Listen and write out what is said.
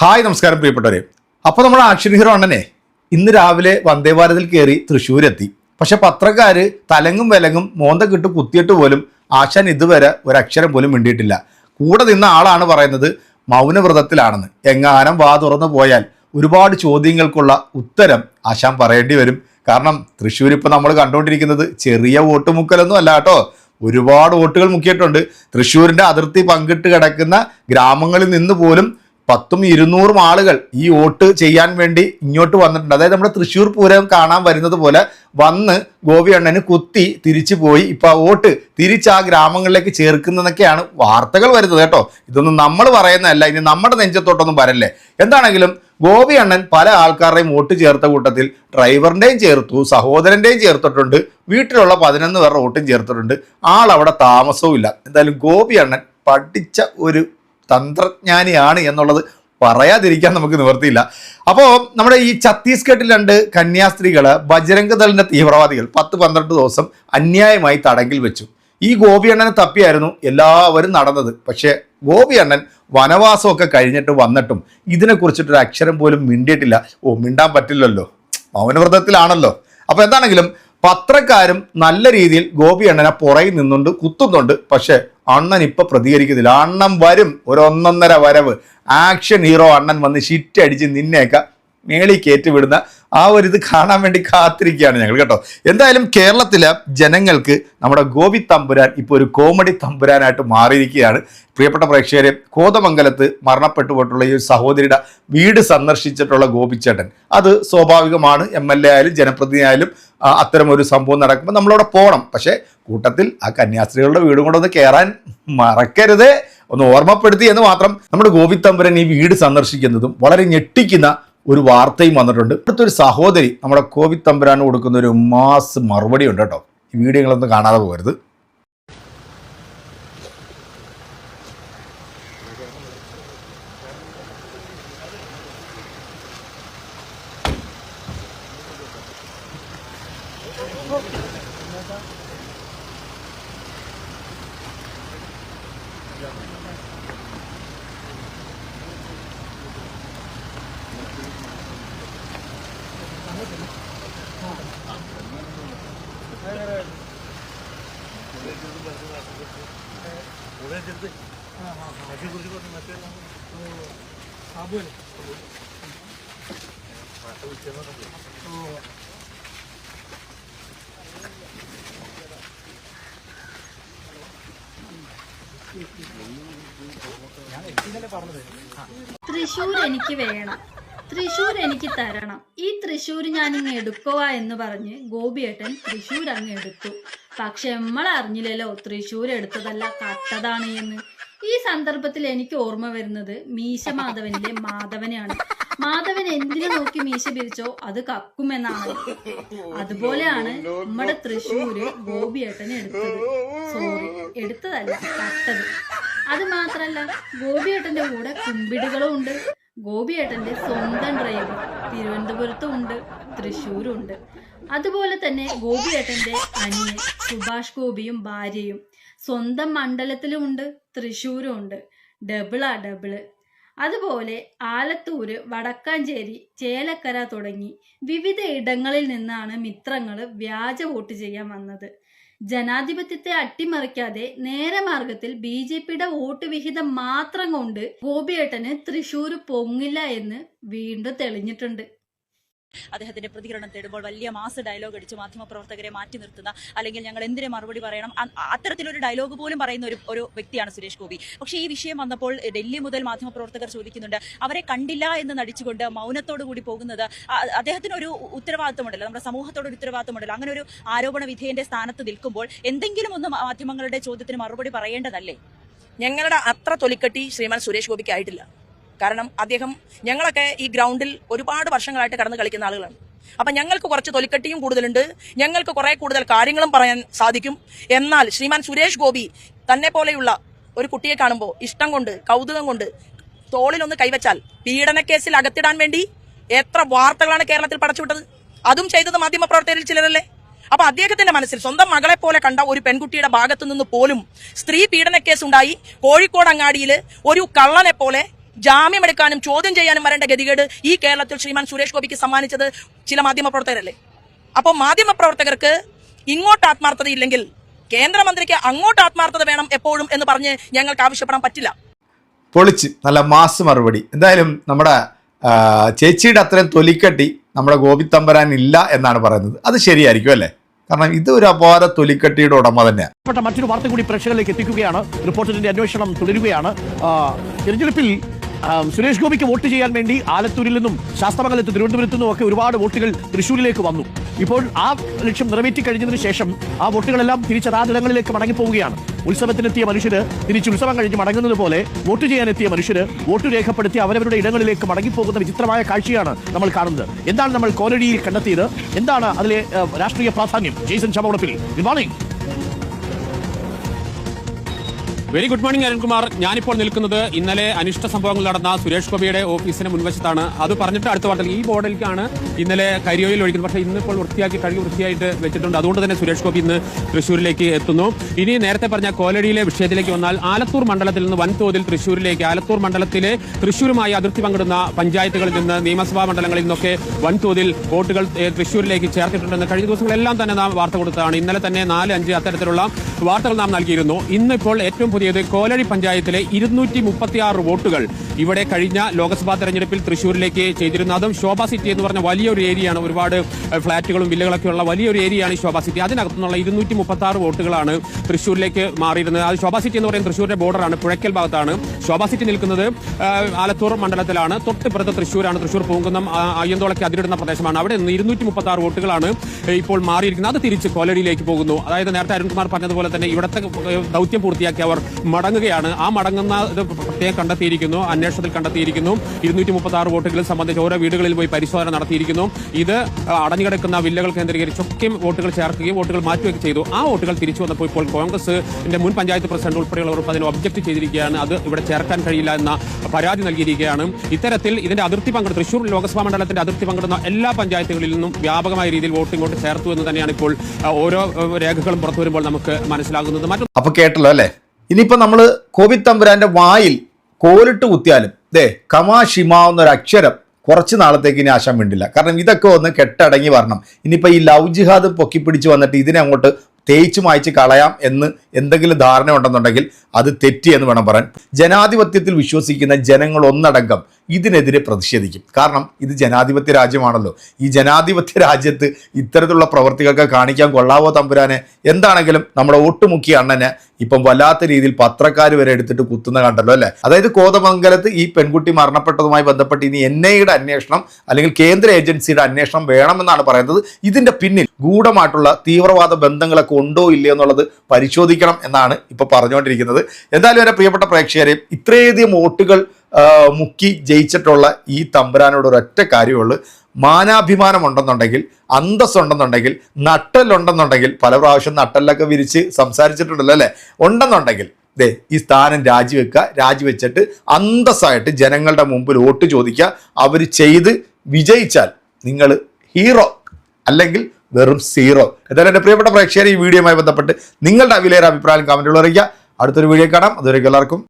Hi നമസ്കാരം പ്രിയപ്പെട്ടവരെ. അപ്പോൾ നമ്മുടെ ആക്ഷൻ ഹീറോ അണ്ണനെ ഇന്ന് രാവിലെ വന്ദേ ഭാരതിൽ കയറി തൃശ്ശൂരെത്തി. പക്ഷെ പത്രക്കാർ തലങ്ങും വിലങ്ങും മോന്ത കിട്ട് കുത്തിയിട്ട് പോലും ആശാൻ ഇതുവരെ ഒരക്ഷരം പോലും മിണ്ടിയിട്ടില്ല. കൂടെ നിന്ന ആളാണ് പറയുന്നത് മൗനവ്രതത്തിലാണെന്ന്. എങ്ങാനും വാ തുറന്നു പോയാൽ ഒരുപാട് ചോദ്യങ്ങൾക്കുള്ള ഉത്തരം ആശാൻ പറയേണ്ടി വരും. കാരണം തൃശ്ശൂർ ഇപ്പോൾ നമ്മൾ കണ്ടുകൊണ്ടിരിക്കുന്നത് ചെറിയ വോട്ട് മുക്കലൊന്നും അല്ല കേട്ടോ. ഒരുപാട് വോട്ടുകൾ മുക്കിയിട്ടുണ്ട്. തൃശ്ശൂരിന്റെ അതിർത്തി പങ്കിട്ട് കിടക്കുന്ന ഗ്രാമങ്ങളിൽ നിന്ന് പോലും പത്തും ഇരുന്നൂറും ആളുകൾ ഈ വോട്ട് ചെയ്യാൻ വേണ്ടി ഇങ്ങോട്ട് വന്നിട്ടുണ്ട്. അതായത് നമ്മുടെ തൃശ്ശൂർ പൂരം കാണാൻ വരുന്നത് പോലെ വന്ന് ഗോപി അണ്ണന് കുത്തി തിരിച്ചു പോയി. ഇപ്പൊ ആ വോട്ട് തിരിച്ച് ആ ഗ്രാമങ്ങളിലേക്ക് ചേർക്കുന്നതൊക്കെയാണ് വാർത്തകൾ വരുന്നത് കേട്ടോ. ഇതൊന്നും നമ്മൾ പറയുന്നതല്ല. ഇനി നമ്മുടെ നെഞ്ചത്തോട്ടൊന്നും വരല്ലേ? എന്താണെങ്കിലും ഗോപി അണ്ണൻ പല ആൾക്കാരുടെയും വോട്ട് ചേർത്ത കൂട്ടത്തിൽ ഡ്രൈവറിന്റെയും ചേർത്തു സഹോദരന്റെയും ചേർത്തിട്ടുണ്ട് വീട്ടിലുള്ള പതിനൊന്ന് പേരുടെ വോട്ടും ചേർത്തിട്ടുണ്ട്. ആൾ അവിടെ താമസവും ഇല്ല എന്തായാലും ഗോപി അണ്ണൻ പഠിച്ച ഒരു തന്ത്രജ്ഞാനിയാണ് എന്നുള്ളത് പറയാതിരിക്കാൻ നമുക്ക് നിവർത്തിയില്ല അപ്പോൾ നമ്മുടെ ഈ ഛത്തീസ്ഗഡിൽ രണ്ട് കന്യാസ്ത്രീകൾ ബജരംഗ ദളിന്റെ തീവ്രവാദികൾ പത്ത് പന്ത്രണ്ട് ദിവസം അന്യായമായി തടങ്കിൽ വെച്ചു. ഈ ഗോപി അണ്ണനെ തപ്പിയായിരുന്നു എല്ലാവരും നടന്നത്. പക്ഷേ ഗോപി അണ്ണൻ വനവാസമൊക്കെ കഴിഞ്ഞിട്ട് വന്നിട്ടും ഇതിനെക്കുറിച്ചിട്ടൊരു അക്ഷരം പോലും മിണ്ടിയിട്ടില്ല. ഓ മിണ്ടാൻ പറ്റില്ലല്ലോ. മൗനവ്രതത്തിലാണല്ലോ. അപ്പോൾ എന്താണെങ്കിലും പത്രക്കാരും നല്ല രീതിയിൽ ഗോപി അണ്ണനെ പുറകിൽ നിന്നുകൊണ്ട് കുത്തുന്നുണ്ട്. പക്ഷെ അണ്ണൻ ഇപ്പൊ പ്രതികരിക്കുന്നില്ല. അണ്ണൻ വരും. ഒരു ഒന്നൊന്നര വരവ്. ആക്ഷൻ ഹീറോ അണ്ണൻ വന്ന് ഷിറ്റ് അടിച്ച് നിന്നെയൊക്കെ മേളി കയറ്റി വിടുന്ന ആ ഒരു ഇത് കാണാൻ വേണ്ടി കാത്തിരിക്കുകയാണ് ഞങ്ങൾ കേട്ടോ. എന്തായാലും കേരളത്തിലെ ജനങ്ങൾക്ക് നമ്മുടെ ഗോപി തമ്പുരാൻ ഇപ്പോൾ ഒരു കോമഡി തമ്പുരാനായിട്ട് മാറിയിരിക്കുകയാണ്. പ്രിയപ്പെട്ട പ്രേക്ഷകരെ കോതമംഗലത്ത് മരണപ്പെട്ടു പോയിട്ടുള്ള ഈ സഹോദരിയുടെ വീട് സന്ദർശിച്ചിട്ടുള്ള ഗോപിച്ചേട്ടൻ അത് സ്വാഭാവികമാണ് എം എൽ എ ആയാലും ജനപ്രതിനിധി ആയാലും അത്തരം ഒരു സംഭവം നടക്കുമ്പോൾ നമ്മളവിടെ പോകണം പക്ഷേ കൂട്ടത്തിൽ ആ കന്യാസ്ത്രീകളുടെ വീടും കൂടെ ഒന്ന് കയറാൻ മറക്കരുത്. ഒന്ന് ഓർമ്മപ്പെടുത്തി എന്ന് മാത്രം നമ്മുടെ ഗോപിത്തമ്പുരൻ ഈ വീട് സന്ദർശിക്കുന്നതും വളരെ ഞെട്ടിക്കുന്ന ഒരു വാർത്തയും വന്നിട്ടുണ്ട്. ഇപ്പോഴത്തെ ഒരു സഹോദരി നമ്മുടെ കോവിത്തമ്പുരാന് കൊടുക്കുന്ന ഒരു മാസ് മറുപടി ഉണ്ട് കേട്ടോ. ഈ വീഡിയോകളൊന്നും കാണാതെ പോകരുത്. തൃശ്ശൂർ എനിക്ക് വേണം. തൃശൂർ എനിക്ക് തരണം. ഈ തൃശൂർ ഞാൻ ഇങ്ങ് എടുക്കുക എന്ന് പറഞ്ഞ് ഗോപിയേട്ടൻ തൃശൂർ അങ്ങ് എടുത്തു. പക്ഷെ നമ്മൾ അറിഞ്ഞില്ലല്ലോ തൃശൂർ എടുത്തതല്ല കട്ടതാണ് എന്ന്. ഈ സന്ദർഭത്തിൽ എനിക്ക് ഓർമ്മ വരുന്നത് മീശ മാധവനിലെ മാധവനെയാണ്. മാധവൻ എന്തിനു നോക്കി മീശ പിരിച്ചോ? അത് കക്കുമെന്നാണ് അതുപോലെയാണ് നമ്മുടെ തൃശ്ശൂര് ഗോപിയേട്ടനെ എടുത്തത്. സോറി എടുത്തതല്ല കട്ടത് അത് മാത്രല്ല ഗോപിയേട്ടന്റെ കൂടെ കുമ്പിടുകളും ഉണ്ട്. ഗോപിയേട്ടന്റെ സ്വന്തം ഡ്രൈവർ തിരുവനന്തപുരത്തും ഉണ്ട് തൃശ്ശൂരും ഉണ്ട്. അതുപോലെ തന്നെ ഗോപിയേട്ടന്റെ അനിയൻ സുഭാഷ് ഗോപിയും ഭാര്യയും സ്വന്തം മണ്ഡലത്തിലും ഉണ്ട് തൃശ്ശൂരും ഉണ്ട്. ഡബിളാ ഡബിൾ അതുപോലെ ആലത്തൂര് വടക്കാഞ്ചേരി ചേലക്കര തുടങ്ങി വിവിധ ഇടങ്ങളിൽ നിന്നാണ് മിത്രങ്ങൾ വ്യാജ വോട്ട് ചെയ്യാൻ വന്നത്. ജനാധിപത്യത്തെ അട്ടിമറിക്കാതെ നേരെ മാർഗത്തിൽ ബി ജെ പിയുടെ വോട്ട് വിഹിതം മാത്രം കൊണ്ട് ഗോപിയേട്ടന് തൃശൂർ പൊങ്ങില്ല എന്ന് വീണ്ടും തെളിഞ്ഞിട്ടുണ്ട്. അദ്ദേഹത്തിന്റെ പ്രതികരണം തേടുമ്പോൾ വലിയ മാസ് ഡയലോഗ് അടിച്ച് മാധ്യമപ്രവർത്തകരെ മാറ്റി നിർത്തുന്ന അല്ലെങ്കിൽ ഞങ്ങൾ എന്തിനെ മറുപടി പറയണം അത്തരത്തിലൊരു ഡയലോഗ് പോലും പറയുന്ന ഒരു ഒരു വ്യക്തിയാണ് സുരേഷ് ഗോപി. പക്ഷേ ഈ വിഷയം വന്നപ്പോൾ ഡൽഹി മുതൽ മാധ്യമപ്രവർത്തകർ ചോദിക്കുന്നുണ്ട് അവരെ കണ്ടില്ല എന്ന് നടിച്ചുകൊണ്ട് മൗനത്തോടു കൂടി പോകുന്നത് അദ്ദേഹത്തിന് ഒരു ഉത്തരവാദിത്തമുണ്ടല്ലോ നമ്മുടെ സമൂഹത്തോട് ഒരു ഉത്തരവാദിത്തമുണ്ടല്ലോ അങ്ങനെ ഒരു ആരോപണ വിധേയന്റെ സ്ഥാനത്ത് നിൽക്കുമ്പോൾ എന്തെങ്കിലും ഒന്ന് മാധ്യമങ്ങളുടെ ചോദ്യത്തിന് മറുപടി പറയേണ്ടതല്ലേ? ഞങ്ങളുടെ അത്ര തൊലിക്കെട്ടി ശ്രീമാൻ സുരേഷ് ഗോപിക്ക് ആയിട്ടില്ല. കാരണം അദ്ദേഹം ഞങ്ങളൊക്കെ ഈ ഗ്രൗണ്ടിൽ ഒരുപാട് വർഷങ്ങളായിട്ട് കടന്ന് കളിക്കുന്ന ആളുകളാണ്. അപ്പം ഞങ്ങൾക്ക് കുറച്ച് തൊലിക്കട്ടിയും കൂടുതലുണ്ട്. ഞങ്ങൾക്ക് കുറേ കൂടുതൽ കാര്യങ്ങളും പറയാൻ സാധിക്കും. എന്നാൽ ശ്രീമാൻ സുരേഷ് ഗോപി തന്നെ പോലെയുള്ള ഒരു കുട്ടിയെ കാണുമ്പോൾ ഇഷ്ടം കൊണ്ട് കൗതുകം കൊണ്ട് തോളിലൊന്ന് കൈവച്ചാൽ പീഡനക്കേസിൽ അകത്തിടാൻ വേണ്ടി എത്ര വാർത്തകളാണ് കേരളത്തിൽ പടച്ചുവിട്ടത്? അതും ചെയ്തത് മാധ്യമപ്രവർത്തകരിൽ ചിലരല്ലേ? അപ്പൊ അദ്ദേഹത്തിന്റെ മനസ്സിൽ സ്വന്തം മകളെ പോലെ കണ്ട ഒരു പെൺകുട്ടിയുടെ ഭാഗത്തു നിന്ന് പോലും സ്ത്രീ പീഡന കേസ് ഉണ്ടായി. കോഴിക്കോട് അങ്ങാടിയിൽ ഒരു കള്ളനെ പോലെ ജാമ്യമെടുക്കാനും ചോദ്യം ചെയ്യാനും വരേണ്ട ഗതികേട് ഈ കേരളത്തിൽ ശ്രീമാൻ സുരേഷ് ഗോപിക്ക് സമ്മാനിച്ചത് ചില മാധ്യമപ്രവർത്തകരല്ലേ? അപ്പോൾ മാധ്യമപ്രവർത്തകർക്ക് ഇങ്ങോട്ട് ആത്മാർത്ഥത ഇല്ലെങ്കിൽ കേന്ദ്രമന്ത്രിക്ക് അങ്ങോട്ട് ആത്മാർത്ഥത വേണം എപ്പോഴും എന്ന് പറഞ്ഞ് ഞങ്ങൾക്ക് ആവശ്യപ്പെടാൻ പറ്റില്ല. പൊളിച്ച് നല്ല മാസ് മറുപടി. എന്തായാലും നമ്മുടെ ചേച്ചിയുടെ അത്രയും തൊലിക്കട്ടി നമ്മുടെ ഗോപി തമ്പരാൻ ഇല്ല എന്നാണ് പറയുന്നത്. അത് ശരിയായിരിക്കും അല്ലേ? കാരണം ഇത് ഒരു അപാര തൊലിക്കട്ടിയുടെ ഉടമ തന്നെയാണ്. മറ്റൊരു വാർത്ത കൂടി പ്രേക്ഷകരിലേക്ക് എത്തിക്കുകയാണ്. റിപ്പോർട്ടറിന്റെ അന്വേഷണം തുടരുകയാണ്. തിരഞ്ഞെടുപ്പിൽ സുരേഷ് ഗോപിക്ക് വോട്ട് ചെയ്യാൻ വേണ്ടി ആലത്തൂരിൽ നിന്നും ശാസ്തമംഗലത്ത് തിരുവനന്തപുരത്തു നിന്നും ഒക്കെ ഒരുപാട് വോട്ടുകൾ തൃശ്ശൂരിലേക്ക് വന്നു. ഇപ്പോൾ ആ ലക്ഷ്യം നിറവേറ്റി കഴിഞ്ഞതിന് ശേഷം ആ വോട്ടുകളെല്ലാം തിരിച്ച് അതാതിടങ്ങളിലേക്ക് മടങ്ങിപ്പോവുകയാണ്. ഉത്സവത്തിനെത്തിയ മനുഷ്യര് തിരിച്ച് ഉത്സവം കഴിഞ്ഞ് മടങ്ങുന്നത് പോലെ വോട്ട് ചെയ്യാനെത്തിയ മനുഷ്യര് വോട്ട് രേഖപ്പെടുത്തി അവരവരുടെ ഇടങ്ങളിലേക്ക് മടങ്ങിപ്പോകുന്ന വിചിത്രമായ കാഴ്ചയാണ് നമ്മൾ കാണുന്നത്. എന്താണ് നമ്മൾ കോലടിയിൽ കണ്ടെത്തിയത്? എന്താണ് അതിലെ രാഷ്ട്രീയ പ്രാധാന്യം? Jason Chamotappil good morning very good morning Arunkumar ഞാനിപ്പോൾ നിൽക്കുന്നത് ഇന്നലെ അനിഷ്ട സംഭവങ്ങൾ നടന്ന സുരേഷ് ഗോപിയുടെ ഓഫീസിന് മുൻവശത്താണ്. അത് പറഞ്ഞിട്ട് അടുത്ത വാർത്തയിൽ ഈ ബോർഡിലേക്കാണ് ഇന്നലെ കരിയോയിൽ ഒഴിക്കുന്നത്. പക്ഷേ ഇന്നിപ്പോൾ വൃത്തിയാക്കി കഴുകി വൃത്തിയായിട്ട് വെച്ചിട്ടുണ്ട്. അതുകൊണ്ട് തന്നെ സുരേഷ് ഗോപി ഇന്ന് തൃശ്ശൂരിലേക്ക് എത്തുന്നു. ഇനി നേരത്തെ പറഞ്ഞ കോലടിയിലെ വിഷയത്തിലേക്ക് വന്നാൽ ആലത്തൂർ മണ്ഡലത്തിൽ നിന്ന് വൻതോതിൽ തൃശ്ശൂരിലേക്ക് ആലത്തൂർ മണ്ഡലത്തിലെ തൃശ്ശൂരുമായി അതിർത്തി പങ്കിടുന്ന പഞ്ചായത്തുകളിൽ നിന്ന് നിയമസഭാ മണ്ഡലങ്ങളിൽ നിന്നൊക്കെ വൻതോതിൽ വോട്ടുകൾ തൃശ്ശൂരിലേക്ക് ചേർത്തിട്ടുണ്ടെന്ന് കഴിഞ്ഞ ദിവസങ്ങളെല്ലാം തന്നെ നാം വാർത്ത കൊടുത്തതാണ്. ഇന്നലെ തന്നെ നാല് അഞ്ച് അത്തരത്തിലുള്ള വാർത്തകൾ നാം നൽകിയിരുന്നു. ഇന്നിപ്പോൾ ഏറ്റവും പുതിയത് കോലടി പഞ്ചായത്തിലെ ഇരുന്നൂറ്റി മുപ്പത്തിയാറ് വോട്ടുകൾ ഇവിടെ കഴിഞ്ഞ ലോക്സഭാ തെരഞ്ഞെടുപ്പിൽ തൃശൂരിലേക്ക് ചെയ്തിരുന്നു. അതും ശോഭ സിറ്റി എന്ന് പറഞ്ഞ വലിയൊരു ഏരിയയാണ്. ഒരുപാട് ഫ്ളാറ്റുകളും വില്ലകളൊക്കെ ഉള്ള വലിയൊരു ഏരിയയാണ് ഈ ശോഭ സിറ്റി. അതിനകത്തുനിന്നുള്ള ഇരുന്നൂറ്റി മുപ്പത്തി ആറ് വോട്ടുകളാണ് തൃശൂരിലേക്ക് മാറിയിരുന്നത്. അത് ശോഭ സിറ്റി എന്ന് പറയുന്നത് തൃശ്ശൂരിന്റെ ബോർഡറാണ്. പുഴയ്ക്കൽ ഭാഗത്താണ് ശോഭ സിറ്റി നിൽക്കുന്നത്. ആലത്തൂർ മണ്ഡലത്തിലാണ്. തൊട്ടിപ്പുറത്ത് തൃശൂരാണ്. തൃശൂർ പൂങ്കുന്നം അയ്യന്തോളയ്ക്ക് അതിരിടുന്ന പ്രദേശമാണ്. അവിടെ നിന്ന് ഇരുന്നൂറ്റി മുപ്പത്തി ആറ് വോട്ടുകളാണ് ഇപ്പോൾ മാറിയിരിക്കുന്നത്. അത് തിരിച്ച് കോലടിയിലേക്ക് പോകുന്നു. അതായത് നേരത്തെ അരുൺകുമാർ പറഞ്ഞതുപോലെ തന്നെ ഇവിടുത്തെ ദൗത്യം പൂർത്തിയാക്കി അവർ മടങ്ങുകയാണ്. ആ മടങ്ങുന്ന പ്രത്യേകം കണ്ടെത്തിയിരിക്കുന്നു. അന്വേഷണത്തിൽ കണ്ടെത്തിയിരിക്കുന്നു. ഇരുന്നൂറ്റി മുപ്പത്തി ആറ് വോട്ടുകളിൽ സംബന്ധിച്ച് ഓരോ വീടുകളിൽ പോയി പരിശോധന നടത്തിയിരിക്കുന്നു. ഇത് അടഞ്ഞുകിടക്കുന്ന വില്ലകൾ കേന്ദ്രീകരിച്ചൊക്കെയും വോട്ടുകൾ ചേർക്കുകയും വോട്ടുകൾ മാറ്റുകയൊക്കെ ചെയ്തു. ആ വോട്ടുകൾ തിരിച്ചു വന്നപ്പോൾ ഇപ്പോൾ കോൺഗ്രസിന്റെ മുൻ പഞ്ചായത്ത് പ്രസിഡന്റ് ഉൾപ്പെടെയുള്ളവർ അതിനെ ഒബ്ജക്ട് ചെയ്തിരിക്കുകയാണ്. അത് ഇവിടെ ചേർക്കാൻ കഴിയില്ല എന്ന പരാതി നൽകിയിരിക്കുകയാണ്. ഇത്തരത്തിൽ ഇതിന്റെ അതിർത്തി പങ്കെടുത്ത തൃശൂർ ലോക്സഭാ മണ്ഡലത്തിന്റെ അതിർത്തി പങ്കിടുന്ന എല്ലാ പഞ്ചായത്തുകളിൽ നിന്നും വ്യാപകമായ രീതിയിൽ വോട്ട് ഇങ്ങോട്ട് ചേർത്തു എന്ന് തന്നെയാണ് ഇപ്പോൾ ഓരോ രേഖകളും പുറത്തു വരുമ്പോൾ നമുക്ക് മനസ്സിലാകുന്നത്. മറ്റൊന്ന് അപ്പൊ കേട്ടല്ലോ അല്ലേ? ഇനിയിപ്പോ നമ്മൾ കോവിദ് തമ്പുരാന്റെ വായിൽ കോലിട്ട് കുത്തിയാലും ദേ കമാ ഷിമ എന്നൊരു അക്ഷരം കുറച്ച് നാളത്തേക്ക് ഇനി ആശാൻ വേണ്ടില്ല കാരണം ഇതൊക്കെ ഒന്ന് കെട്ടടങ്ങി വരണം. ഇനിയിപ്പോൾ ഈ ലവ് ജിഹാദ് പൊക്കിപ്പിടിച്ച് വന്നിട്ട് ഇതിനെ അങ്ങോട്ട് തേച്ച് മായ്ച്ച് കളയാം എന്ന് എന്തെങ്കിലും ധാരണ ഉണ്ടെന്നുണ്ടെങ്കിൽ അത് തെറ്റി എന്ന് വേണം പറയാൻ. ജനാധിപത്യത്തിൽ വിശ്വസിക്കുന്ന ജനങ്ങൾ ഒന്നടങ്കം ഇതിനെതിരെ പ്രതിഷേധിക്കും. കാരണം ഇത് ജനാധിപത്യ രാജ്യമാണല്ലോ. ഈ ജനാധിപത്യ രാജ്യത്ത് ഇത്തരത്തിലുള്ള പ്രവർത്തികൾക്ക് കാണിക്കാൻ കൊള്ളാവോ തമ്പുരാനെ? എന്താണെങ്കിലും നമ്മുടെ ഒട്ടുമുക്കിയ അണ്ണനെ ഇപ്പം വല്ലാത്ത രീതിയിൽ പത്രക്കാർ വരെ എടുത്തിട്ട് കുത്തുന്ന കണ്ടല്ലോ അല്ലേ? അതായത് കോതമംഗലത്ത് ഈ പെൺകുട്ടി മരണപ്പെട്ടതുമായി ബന്ധപ്പെട്ട് ഇനി എൻ ഐയുടെ അന്വേഷണം അല്ലെങ്കിൽ കേന്ദ്ര ഏജൻസിയുടെ അന്വേഷണം വേണമെന്നാണ് പറയുന്നത്. ഇതിന്റെ പിന്നിൽ ഗൂഢമായിട്ടുള്ള തീവ്രവാദ ബന്ധങ്ങളൊക്കെ ഉണ്ടോ ഇല്ലയോ എന്നുള്ളത് പരിശോധിക്കണം എന്നാണ് ഇപ്പോൾ പറഞ്ഞുകൊണ്ടിരിക്കുന്നത്. എന്തായാലും എന്റെ പ്രിയപ്പെട്ട പ്രേക്ഷകരെ ഇത്രയധികം വോട്ടുകൾ മുക്കി ജയിച്ചിട്ടുള്ള ഈ തമ്പുരാനോട് ഒരൊറ്റ കാര്യമുള്ളൂ. മാനാഭിമാനം ഉണ്ടെന്നുണ്ടെങ്കിൽ അന്തസ്സുണ്ടെന്നുണ്ടെങ്കിൽ നട്ടലുണ്ടെന്നുണ്ടെങ്കിൽ പല പ്രാവശ്യം നട്ടലൊക്കെ വിരിച്ച് സംസാരിച്ചിട്ടുണ്ടല്ലോ അല്ലേ? ഉണ്ടെന്നുണ്ടെങ്കിൽ ദേ ഈ സ്ഥാനം രാജിവെക്കുക രാജിവെച്ചിട്ട് അന്തസ്സായിട്ട് ജനങ്ങളുടെ മുമ്പിൽ വോട്ട് ചോദിക്കുക അവർ ചെയ്ത് വിജയിച്ചാൽ നിങ്ങൾ ഹീറോ അല്ലെങ്കിൽ വെറും സീറോ. എന്തായാലും എന്റെ പ്രിയപ്പെട്ട പ്രേക്ഷകരെ ഈ വീഡിയോയുമായി ബന്ധപ്പെട്ട് നിങ്ങളുടെ അവിലേറെ അഭിപ്രായം കമന്റുകൾ അറിയിക്കുക. അടുത്തൊരു വീഡിയോ കാണാം. അതുവരെ എല്ലാവർക്കും